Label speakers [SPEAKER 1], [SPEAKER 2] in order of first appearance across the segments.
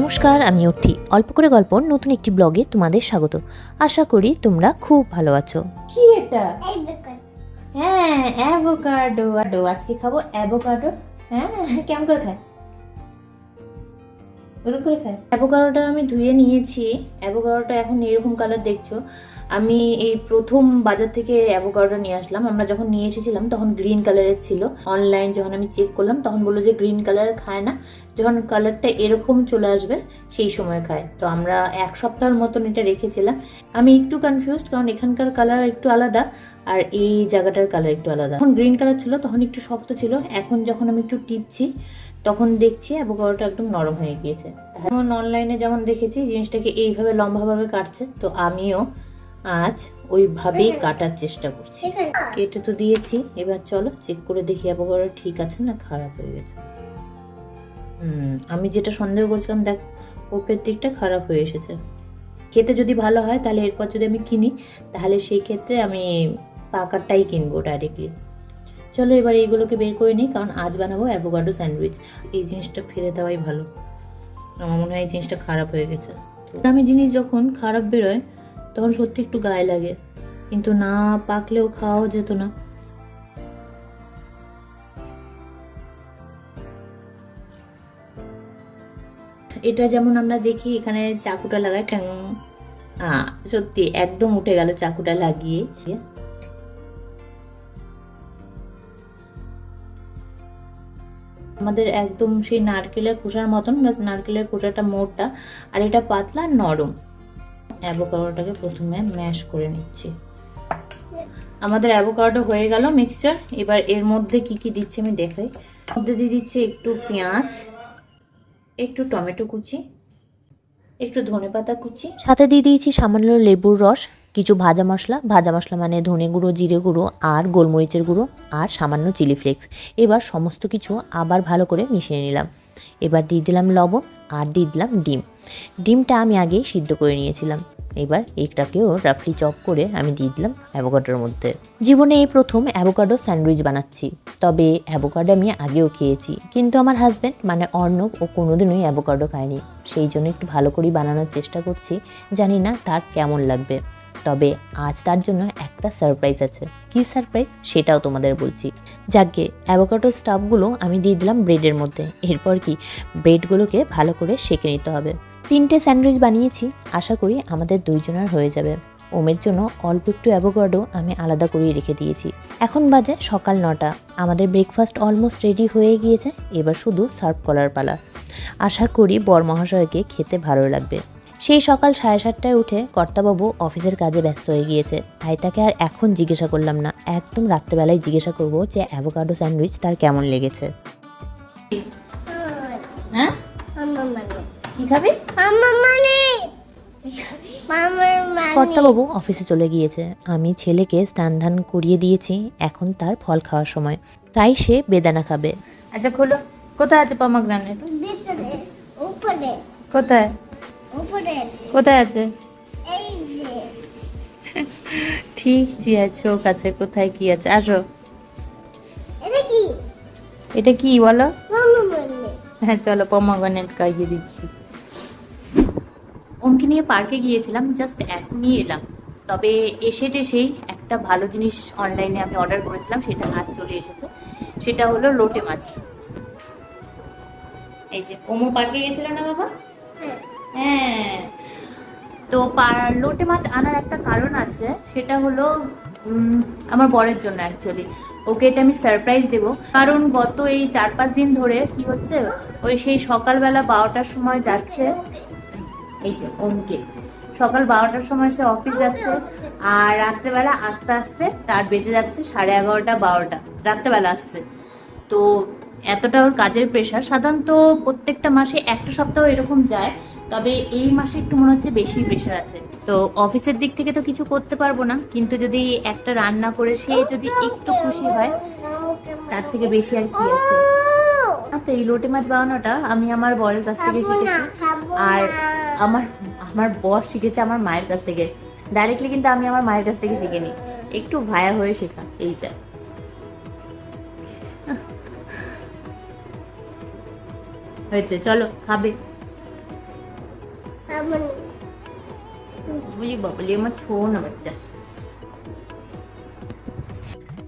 [SPEAKER 1] নমস্কার, আমি অর্থি। অল্প করে গল্প নতুন একটি ব্লগে তোমাদের স্বাগত। আশা করি তোমরা খুব ভালো আছো। কি এটা? হ্যাঁ অ্যাভোকাডো। আজকে খাব অ্যাভোকাডো। হ্যাঁ কেমন করে খায়? ওরকম করে অ্যাভোকাডোটা আমি ধুয়ে নিয়েছি। অ্যাভোকাডোটা এখন এরকম কালার দেখছ। আমি এই প্রথম বাজার থেকে অ্যাভোকাডো নিয়ে আসলাম। আমরা যখন নিয়ে এসেছিলাম, তখন গ্রিন কালারের ছিল। অনলাইন যখন আমি চেক করলাম, তখন বলল যে গ্রিন কালার খায় না। যখন কালারটা এরকম চলে আসবে, সেই সময় খায়। তো আমরা এক সপ্তাহের মতন এটা রেখেছিলাম। আমি একটু কনফিউজড কারণ এখানকার কালার একটু আলাদা, আর এই জায়গাটার কালার একটু আলাদা। যখন গ্রিন কালার ছিল, তখন একটু শক্ত ছিল। এখন যখন আমি একটু টিপছি তখন দেখছি অ্যাভোকাডোটা একদম নরম হয়ে গিয়েছে। এখন অনলাইনে যেমন দেখেছি জিনিসটাকে এইভাবে লম্বাভাবে কাটছে তো আমিও আজ ওইভাবেই কাটার চেষ্টা করছি। কেটে তো দিয়েছি এবার চলো চেক করে দেখি অ্যাভোকাডো ঠিক আছে না খারাপ হয়ে গেছে। হুম আমি যেটা সন্দেহ করছিলাম দেখ ওপের দিকটা খারাপ হয়ে এসেছে। খেতে যদি ভালো হয় তাহলে এরপর যদি আমি কিনি তাহলে সেই ক্ষেত্রে আমি পাকারটাই কিনবো ডাইরেক্টলি চলো এবার এইগুলোকে বের করে নিই, কারণ আজ বানাবো অ্যাভোকাডো স্যান্ডউইচ এই জিনিসটা ফেলে দেওয়াই ভালো। আমার মনে হয় এই জিনিসটা খারাপ হয়ে গেছে। দামি জিনিস যখন খারাপ বেরোয়, তখন সত্যি একটু গায়ে লাগে। কিন্তু না পাকলেও খাওয়াও যেত না। এটা যেমন আমরা দেখি, এখানে চাকুটা লাগায় ট্যাং। সত্যি একদম উঠে গেল চাকুটা লাগিয়ে। আমাদের একদম সেই নারকেলের খোসার মতন নারকেলের খোসাটা মোটা আর এটা পাতলা নরম। অ্যাভোকাডোটাকে প্রথমে ম্যাশ করে নিচ্ছি। আমাদের অ্যাভোকাডো হয়ে গেল মিক্সচার। এবার এর মধ্যে কি কি দিচ্ছে আমি দেখাই। মধ্যে দিয়ে দিচ্ছি একটু পেঁয়াজ, একটু টমেটো কুচি, একটু ধনেপাতা কুচি। সাথে দিয়ে দিয়েছি সামান্য লেবুর রস। কিছু ভাজা মশলা ভাজা মশলা মানে ধনে গুঁড়ো, জিরে গুঁড়ো আর গোলমরিচের গুঁড়ো আর সামান্য চিলি ফ্লেক্স। এবার সমস্ত কিছু আবার ভালো করে মিশিয়ে নিলাম। এবার দিয়ে দিলাম লবণ আর দিয়ে দিলাম ডিম। ডিমটা আমি আগেই সিদ্ধ করে নিয়েছিলাম। এবার এটাকেও রাফলি চপ করে আমি দিয়ে দিলাম অ্যাভোকাডোর মধ্যে। জীবনে এই প্রথম অ্যাভোকাডো স্যান্ডউইচ বানাচ্ছি। তবে অ্যাভোকাডো আমি আগেও খেয়েছি। কিন্তু আমার হাজব্যান্ড মানে অর্ণব ও কোনোদিনই অ্যাভোকাডো খায়নি। সেই জন্য একটু ভালো করেই বানানোর চেষ্টা করছি। জানি না তার কেমন লাগবে। তবে আজ তার জন্য একটা সারপ্রাইজ আছে। কী সারপ্রাইজ সেটাও তোমাদের বলছি। যাকে অ্যাভোকাডো স্টাফগুলো আমি দিয়ে দিলাম ব্রেডের মধ্যে। এরপর কি? ব্রেডগুলোকে ভালো করে সেঁকে নিতে হবে। তিনটে স্যান্ডউইচ বানিয়েছি, আশা করি আমাদের দুইজনের হয়ে যাবে। ওমের জন্য অল্প একটু অ্যাভোকাডো আমি আলাদা করেই রেখে দিয়েছি। এখন বাজে সকাল নটা। আমাদের ব্রেকফাস্ট অলমোস্ট রেডি হয়ে গিয়েছে। এবার শুধু সার্ভ করার পালা। আশা করি বর মহাশয়কে খেতে ভালো লাগবে। সেই সকাল সাড়ে সাতটায় উঠে কর্তাবাবু অফিসের কাজে ব্যস্ত হয়ে গিয়েছে। তাই তাকে আর এখন জিজ্ঞাসা করলাম না। একদম রাত্রেবেলায় জিজ্ঞাসা করব যে অ্যাভোকাডো স্যান্ডউইচ তার কেমন লেগেছে। হ্যাঁ? কি খাবি? কর্তাবাবু অফিসে চলে গিয়েছে। আমি ছেলেকে স্নান ধান করিয়ে দিয়েছি এখন তার ফল খাওয়ার সময়। তাই সে বেদানা খাবে। আচ্ছা খোলো। কোথায় আছে
[SPEAKER 2] উপরে।
[SPEAKER 1] কোথায়? কোথায় আছে? ঠিক চোখ আছে কোথায় কি আছে? আসো।
[SPEAKER 2] এটা কি
[SPEAKER 1] বলো? হ্যাঁ চলো পমাগ্রানেট খাইয়ে দিচ্ছি। ওমকে নিয়ে পার্কে গিয়েছিলাম জাস্ট এখনই এলাম। তবে এসে টেসেই একটা ভালো জিনিস অনলাইনে আমি অর্ডার করেছিলাম সেটা আজ চলে এসেছে। সেটা হলো লোটে মাছ। এই যে ওমো পার্কে গিয়েছিল না বাবা? হ্যাঁ। তো লোটে মাছ আনার একটা কারণ আছে, সেটা হলো আমার বরের জন্য অ্যাকচুয়ালি ওকে এটা আমি সারপ্রাইজ দেব। কারণ গত এই চার পাঁচ দিন ধরে কি হচ্ছে, ওই সেই সকালবেলা বারোটার সময় যাচ্ছে, এই যে ওমকে সকাল বারোটার সময় সে অফিস যাচ্ছে, আর রাত্রেবেলা আস্তে আস্তে তার বেজে যাচ্ছে সাড়ে এগারোটা, বারোটা। রাত্রেবেলা আসছে। তো এতটা ওর কাজের প্রেশার সাধারণত প্রত্যেকটা মাসে একটা সপ্তাহ এরকম যায়। তবে এই মাসে একটু মনে হচ্ছে বেশি প্রেশার আছে। তো অফিসের দিক থেকে তো কিছু করতে পারব না কিন্তু যদি একটা রান্না করে সে যদি একটু খুশি হয় তার থেকে বেশি আর কি আছে। তো এই লোটে মাছ বানানোটা আমি আমার বরের কাছ থেকে শিখেছি। আর আমার আমার বর শিখেছে আমার মায়ের কাছ থেকে। ডাইরেক্টলি কিন্তু আমি আমার মায়ের কাছ থেকে শিখে শিখিনি। একটু ভায়া হয়ে শেখা এই যা। হয়েছে চলো খাবে। বুঝি বাবলি আমার ছো না বাচ্চা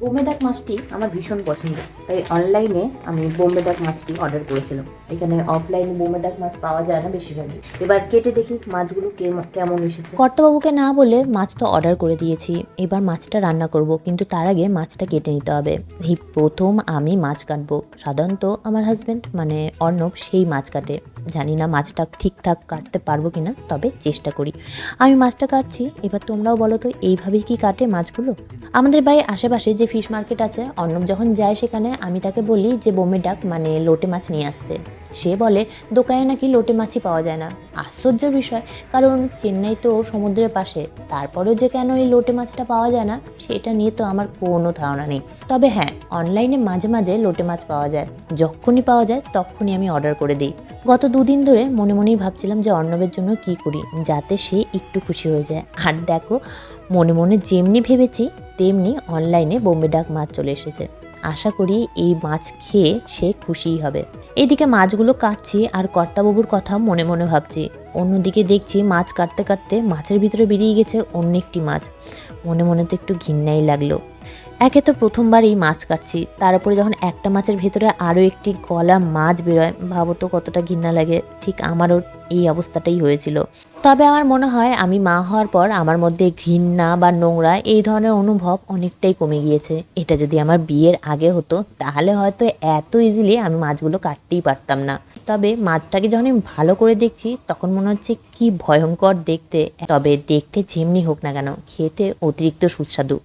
[SPEAKER 1] বোম্বে ডাক মাছটি আমার ভীষণ পছন্দ। তাই অনলাইনে আমি বোম্বে ডাক মাছটি অর্ডার করেছিলাম। এখানে অফলাইনে বোম্বে ডাক মাছ পাওয়া যায় না বেশিরভাগই। এবার কেটে দেখি মাছগুলো কেমন এসেছে।
[SPEAKER 3] কর্তাবাবুকে না বলে মাছ তো অর্ডার করে দিয়েছি। এবার মাছটা রান্না করব, কিন্তু তার আগে মাছটা কেটে নিতে হবে। এই প্রথম আমি মাছ কাটবো। সাধারণত আমার হাজব্যান্ড মানে অর্ণব, সেই মাছ কাটে। জানি না মাছটা ঠিকঠাক কাটতে পারব কিনা, তবে চেষ্টা করি। আমি মাছটা কাটছি, এবার তোমরাও বলো তো, এইভাবেই কি কাটে মাছগুলো? আমাদের বাড়ির আশেপাশে যে ফিশ মার্কেট আছে, অর্ণব যখন যায় সেখানে, আমি তাকে বলি যে, বোমে ডাক মানে লোটে মাছ নিয়ে আসতে। সে বলে, দোকানে নাকি লোটে মাছই পাওয়া যায় না। আশ্চর্যের বিষয়, কারণ চেন্নাই তো সমুদ্রের পাশে। তারপরেও যে কেন এই লোটে মাছটা পাওয়া যায় না, সেটা নিয়ে তো আমার কোনো ধারণা নেই। তবে হ্যাঁ অনলাইনে মাঝে মাঝে লোটে মাছ পাওয়া যায়। যখনই পাওয়া যায়, তখনই আমি অর্ডার করে দিই। গত দুদিন ধরে মনে মনেই ভাবছিলাম যে অর্ণবের জন্য কি করি, যাতে সে একটু খুশি হয়ে যায়। আর দেখো, মনে মনে যেমনি ভেবেছি, তেমনি অনলাইনে বোম্বে ডাক মাছ চলে এসেছে। আশা করি এই মাছ খেয়ে সে খুশিই হবে। এইদিকে মাছগুলো কাটছি আর কর্তাবাবুর কথা মনে মনে ভাবছি। অন্যদিকে দেখছি মাছ কাটতে কাটতে মাছের ভিতরে বেরিয়ে গেছে অন্য একটি মাছ। মনে মনে তো একটু ঘিন্নাই লাগল। একে তো প্রথমবার এই মাছ কাটছি। তার উপরে যখন একটা মাছের ভেতরে আরও একটি গলা মাছ বেরোয়, ভাবো তো কতটা ঘৃণা লাগে। ঠিক আমারও এই অবস্থাটাই হয়েছিল। তবে আমার মনে হয় আমি মা হওয়ার পর আমার মধ্যে ঘৃণা বা নোংরা এই ধরনের অনুভব অনেকটাই কমে গিয়েছে। এটা যদি আমার বিয়ের আগে হতো, তাহলে হয়তো এত ইজিলি আমি মাছগুলো কাটতেই পারতাম না। তবে মাছটাকে যখন আমি ভালো করে দেখছি, তখন মনে হচ্ছে কি ভয়ঙ্কর দেখতে। তবে দেখতে যেমনি হোক না কেন, খেতে অতিরিক্ত সুস্বাদু।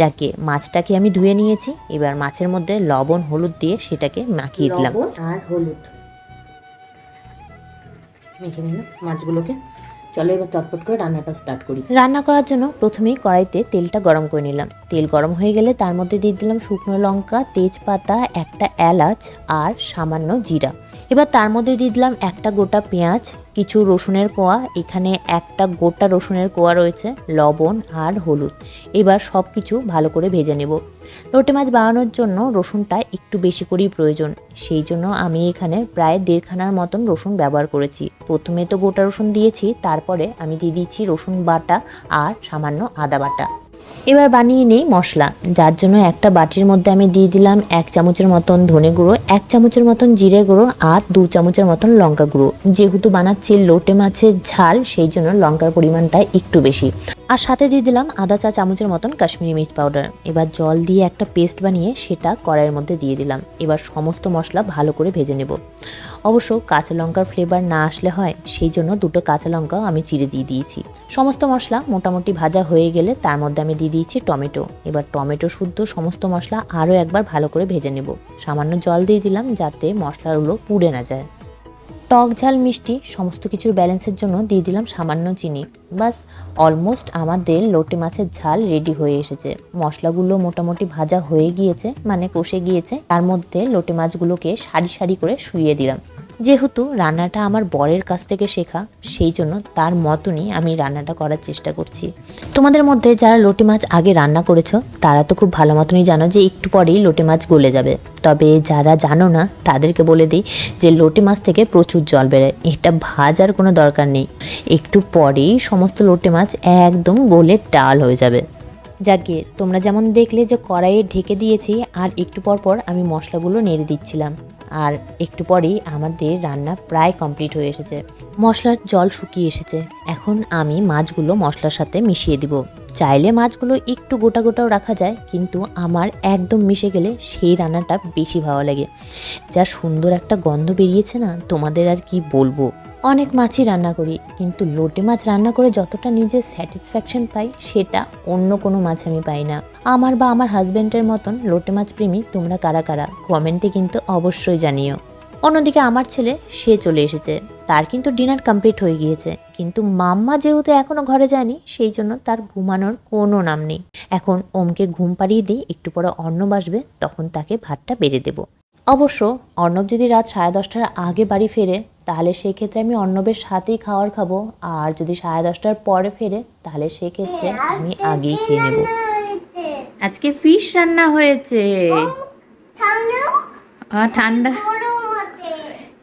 [SPEAKER 3] যাকে মাছটাকে আমি ধুয়ে নিয়েছি এবার মাছের মধ্যে লবণ হলুদ দিয়ে সেটাকে মাখিয়ে দিলাম।
[SPEAKER 1] আর হলুদ। মেখে নিলাম মাছগুলোকে। চলো এবার চটপট করে রান্নাটা স্টার্ট করি।
[SPEAKER 3] রান্না করার জন্য প্রথমেই কড়াইতে তেলটা গরম করে নিলাম। তেল গরম হয়ে গেলে তার মধ্যে দিয়ে দিলাম শুকনো লঙ্কা তেজপাতা একটা এলাচ আর সামান্য জিরা। এবার তার মধ্যে দিয়ে দিলাম একটা গোটা পেঁয়াজ কিছু রসুনের কোয়া, এখানে একটা গোটা রসুনের কোয়া রয়েছে, লবণ আর হলুদ। এবার সব কিছু ভালো করে ভেজে নেব। লোটে মাছ বানানোর জন্য রসুনটা একটু বেশি করেই প্রয়োজন। সেই জন্য আমি এখানে প্রায় দেড়খানার মতন রসুন ব্যবহার করেছি। প্রথমে তো গোটা রসুন দিয়েছি, তারপরে আমি দিয়ে দিচ্ছি রসুন বাটা আর সামান্য আদা বাটা। এবার বানিয়ে নেই মশলা। যার জন্য একটা বাটির মধ্যে আমি দিয়ে দিলাম এক চামচের মতন ধনে গুঁড়ো, এক চামচের মতন জিরে গুঁড়ো আর দু চামচের মতন লঙ্কা গুঁড়ো। যেহেতু বানাচ্ছি লোটে মাছের ঝাল, সেই জন্য লঙ্কার পরিমাণটা একটু বেশি। আর সাথে দিয়ে দিলাম আধা চা চামচের মতন কাশ্মীরি মির্চ পাউডার। এবার জল দিয়ে একটা পেস্ট বানিয়ে সেটা কড়াইয়ের মধ্যে দিয়ে দিলাম। এবার সমস্ত মশলা ভালো করে ভেজে নেব। অবশ্য কাঁচা লঙ্কার ফ্লেভার না আসলে হয়, সেই জন্য দুটো কাঁচা লঙ্কাও আমি চিড়ে দিয়ে দিয়েছি। সমস্ত মশলা মোটামুটি ভাজা হয়ে গেলে তার মধ্যে আমি দিয়ে দিয়েছি টমেটো। এবার টমেটো শুদ্ধ সমস্ত মশলা আরও একবার ভালো করে ভেজে নেব। সামান্য জল দিয়ে দিলাম যাতে মশলাগুলো পুড়ে না যায়। টক ঝাল, মিষ্টি সমস্ত কিছুর ব্যালেন্সের জন্য দিয়ে দিলাম সামান্য চিনি। বাস অলমোস্ট আমাদের লোটে মাছের ঝাল রেডি হয়ে এসেছে। মশলাগুলো মোটামুটি ভাজা হয়ে গিয়েছে মানে কষে গিয়েছে। তার মধ্যে লোটে মাছগুলোকে সারি সারি করে শুইয়ে দিলাম। যেহেতু রান্নাটা আমার বরের কাছ থেকে শেখা, সেই জন্য তার মতনই আমি রান্নাটা করার চেষ্টা করছি। তোমাদের মধ্যে যারা লোটে মাছ আগে রান্না করেছ, তারা তো খুব ভালো মতনই জানো যে একটু পরেই লোটে মাছ গলে যাবে। তবে যারা জানো না, তাদেরকে বলে দিই যে লোটে মাছ থেকে প্রচুর জল বেরোয়। এটা ভাজার কোনো দরকার নেই। একটু পরেই সমস্ত লোটে মাছ একদম গলে ডাল হয়ে যাবে। যাকে তোমরা যেমন দেখলে যে কড়াইয়ে ঢেকে দিয়েছি, আর একটু পর পর আমি মশলাগুলো নেড়ে দিচ্ছিলাম। আর একটু পরেই আমাদের রান্না প্রায় কমপ্লিট হয়ে এসেছে। মশলার জল শুকিয়ে এসেছে। এখন আমি মাছগুলো মশলার সাথে মিশিয়ে দিব। চাইলে মাছগুলো একটু গোটা গোটাও রাখা যায়, কিন্তু আমার একদম মিশে গেলে সেই রান্নাটা বেশি ভালো লাগে। যা সুন্দর একটা গন্ধ বেরিয়েছে না, তোমাদের আর কি বলব? অনেক মাছই রান্না করি, কিন্তু লোটে মাছ রান্না করে যতটা নিজের স্যাটিসফ্যাকশন পাই, সেটা অন্য কোনো মাছ আমি পাই না। আমার বা আমার হাজব্যান্ডের মতন লোটে মাছ প্রেমী তোমরা কারা কারা? কমেন্টে কিন্তু অবশ্যই জানিও। অন্যদিকে আমার ছেলে, সে চলে এসেছে। তার কিন্তু ডিনার কমপ্লিট হয়ে গিয়েছে। কিন্তু মাম্মা যেহেতু এখনও ঘরে যায়নি, সেই জন্য তার ঘুমানোর কোনো নাম নেই। এখন ওমকে ঘুম পাড়িয়ে দিই একটু পরে অন্ন আসবে, তখন তাকে ভাতটা বেড়ে দেব। অবশ্য অর্ণব যদি রাত সাড়ে দশটার আগে বাড়ি ফেরে তাহলে সেই ক্ষেত্রে আমি অর্ণবের সাথেই খাওয়ার খাব। আর যদি সাড়ে দশটার পরে ফেরে তাহলে সেক্ষেত্রে আমি আগেই খেয়ে নেব।
[SPEAKER 1] আজকে ফিশ রান্না হয়েছে।
[SPEAKER 2] ঠান্ডা
[SPEAKER 1] আর ঠান্ডা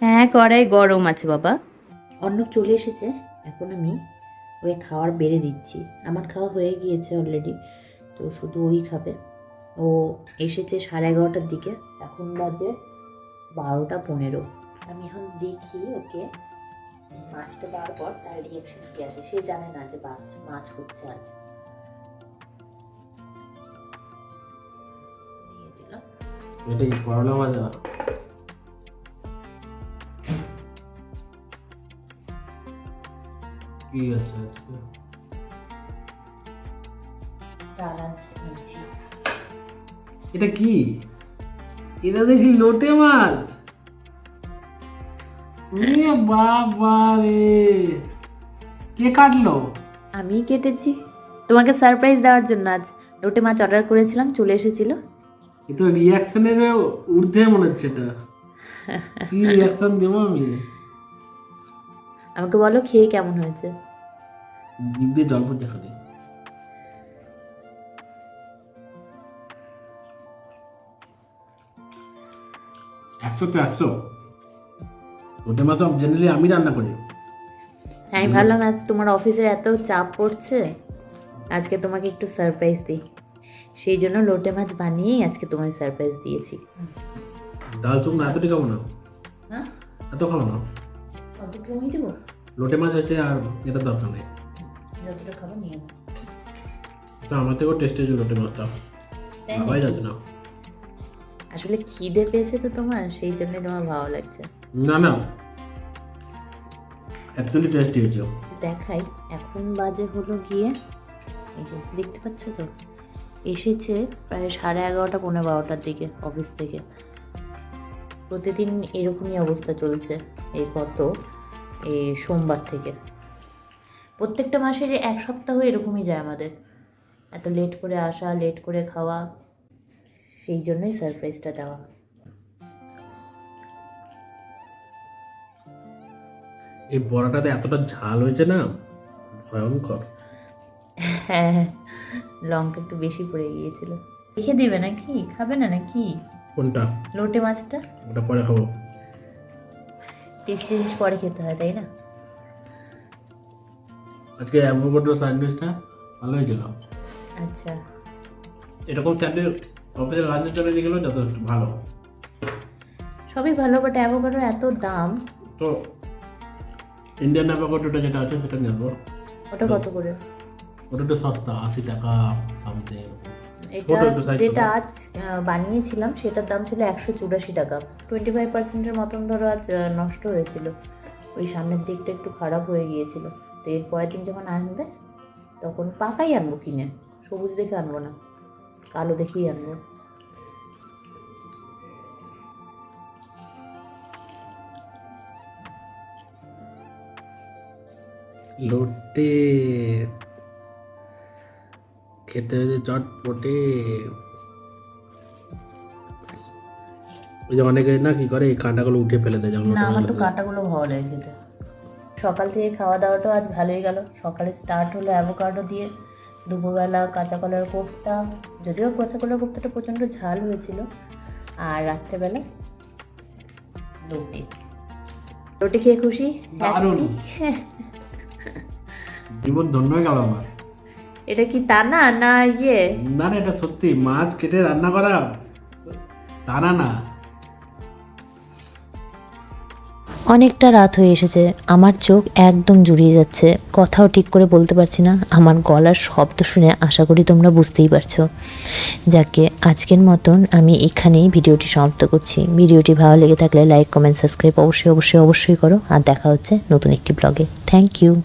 [SPEAKER 1] হ্যাঁ কড়াই গরম আছে বাবা। অর্ণব চলে এসেছে। এখন আমি ওকে খাওয়ার বেড়ে দিচ্ছি। আমার খাওয়া হয়ে গিয়েছে অলরেডি তো শুধু ওই খাবে। ও এসেছে সাড়ে এগারোটার দিকে। এখন বাজে বারোটা পনেরো। আমি এখন দেখি ওকে। মাছটা দেওয়ার পর তার রিয়াকশন কি আসে? সে জানে না যে মাছ মাছ হচ্ছে আজ।
[SPEAKER 4] এটা কি করলা ভাজা? কি আছে আজকে? এটা কি? এটা দেখি লোটে মাছ? এ বাবা রে। কে কাটলো?
[SPEAKER 1] আমি কেটেছি। তোমাকে সারপ্রাইজ দেওয়ার জন্য আজ লোটে মাছ অর্ডার করেছিলাম চলে এসেছিল।
[SPEAKER 4] এ তো রিয়াকশনের ঊর্ধ্বে মনে হচ্ছে এটা। কি রিয়াকশন দেবো আমি?
[SPEAKER 1] আমাকে বলো খেয়ে কেমন হয়েছে।
[SPEAKER 4] জিভ দিয়ে জল পড়তে খালি একশো তো একশো। ওটা মাত্র জেনারেলি আমি রান্না করি।
[SPEAKER 1] আমি ভাবলাম আজ তোমার অফিসে এত চাপ পড়ছে আজকে তোমাকে একটু সারপ্রাইজ দিই। সেই জন্য লোটে মাছ বানিয়েই আজকে তোমায় সারপ্রাইজ দিয়েছি।
[SPEAKER 4] ডাল না এতটা খাব না?
[SPEAKER 1] হ্যাঁ?
[SPEAKER 4] এত খাব না?
[SPEAKER 1] অত কমিয়ে দেবো?
[SPEAKER 4] লোটে মাছ হচ্ছে আর এটা দরকার নেই।
[SPEAKER 1] যতটা খাব নিয়ে নাও।
[SPEAKER 4] তো আমার থেকেও টেস্ট হয়েছে লোটে মাছটা। ভাবাই যাচ্ছে না।
[SPEAKER 1] আসলে খিদে পেয়েছে তো তোমার সেই জন্যই তোমার ভালো লাগছে।
[SPEAKER 4] না না। অ্যাকচুয়ালি টেস্টি হয়েছে।
[SPEAKER 1] দেখাই, এখন বাজে হলো গিয়ে, এই যে, দেখতে পাচ্ছ তো? এসেছে প্রায় সাড়ে এগারোটা পনেরো বারোটার দিকে অফিস থেকে। প্রতিদিন এরকমই অবস্থা চলছে, এই গত, এই সোমবার থেকে। প্রত্যেকটা মাসের এক সপ্তাহ এরকমই যায় আমাদের। এত লেট করে আসা লেট করে খাওয়া, সেই জন্যই সারপ্রাইজটা দেওয়া।
[SPEAKER 4] এই বড়াটাতে এতটা ঝাল হয়েছে না? ভয়ঙ্কর।
[SPEAKER 1] হ্যাঁ লঙ্কা একটু বেশি পড়ে গিয়েছিল। রেখে দেবে নাকি? খাবে না নাকি?
[SPEAKER 4] কোনটা?
[SPEAKER 1] লোটে মাছটা?
[SPEAKER 4] ওটা পরে খাব।
[SPEAKER 1] টেস্টি জিনিস পরে খেতে হয় তাই না?
[SPEAKER 4] আজকে অ্যাভোকাডো স্যান্ডউইচটা ভালো হয়েছিল।
[SPEAKER 1] আচ্ছা।
[SPEAKER 4] এরকম স্যান্ডউইচ অফিসের লাঞ্চের জন্য নিয়ে গেলেও যথেষ্ট ভালো।
[SPEAKER 1] সবই ভালো বাট অ্যাভোকাডোর এত দাম।
[SPEAKER 4] তো ইন্ডিয়ান অ্যাভোকাডোটা যেটা আছে সেটা নেব।
[SPEAKER 1] ওটা কত করে?
[SPEAKER 4] ওটা একটু সস্তা আশি টাকা সামথিং
[SPEAKER 1] এটা যেটা আজ বানিয়েছিলাম সেটার দাম ছিল একশো চুরাশি টাকা। টোয়েন্টি ফাইভ পার্সেন্টের মতন ধরো আজ নষ্ট হয়েছিল। ওই সামনের দিকটা একটু খারাপ হয়ে গিয়েছিল। তো এর পরের দিন যখন আনবে তখন পাকাই আনব কিনে। সবুজ দেখে আনব না কালো দেখেই আনব।
[SPEAKER 4] লোটে। খেতে হয়েছে চটপটে। ওই যে অনেকে না কি করে এই কাঁটাগুলো উঠে ফেলে দেয় যেমন
[SPEAKER 1] না আমার তো কাঁটাগুলো ভালো লাগে খেতে। সকাল থেকে খাওয়া দাওয়াটাও আজ ভালোই গেল। সকালে স্টার্ট হলো অ্যাভোকাডো দিয়ে। দুপুরবেলা কাঁচা কলার কোপ্তা। যদিও কাঁচা কলার কোপ্তাটা প্রচণ্ড ঝাল হয়েছিল। আর রাত্রেবেলা রুটি। রুটি খেয়ে খুশি?
[SPEAKER 4] দারুণ। জীবন ধন্য হয়ে গেল আমার।
[SPEAKER 1] এটা কি তা না ইয়ে?
[SPEAKER 4] না না এটা সত্যি মাছ কেটে রান্না করা। তারা না।
[SPEAKER 3] অনেকটা রাত হয়ে এসেছে আমার চোখ একদম জুড়িয়ে যাচ্ছে কথাও ঠিক করে বলতে পারছি না আমার গলার শব্দ শুনে আশা করি তোমরা বুঝতেই পারছ। যাকে আজকের মতন আমি এখানেই ভিডিওটি সমাপ্ত করছি। ভিডিওটি ভালো লেগে থাকলে লাইক কমেন্ট সাবস্ক্রাইব অবশ্যই অবশ্যই অবশ্যই করো। আর দেখা হচ্ছে নতুন একটি ব্লগে। Thank you.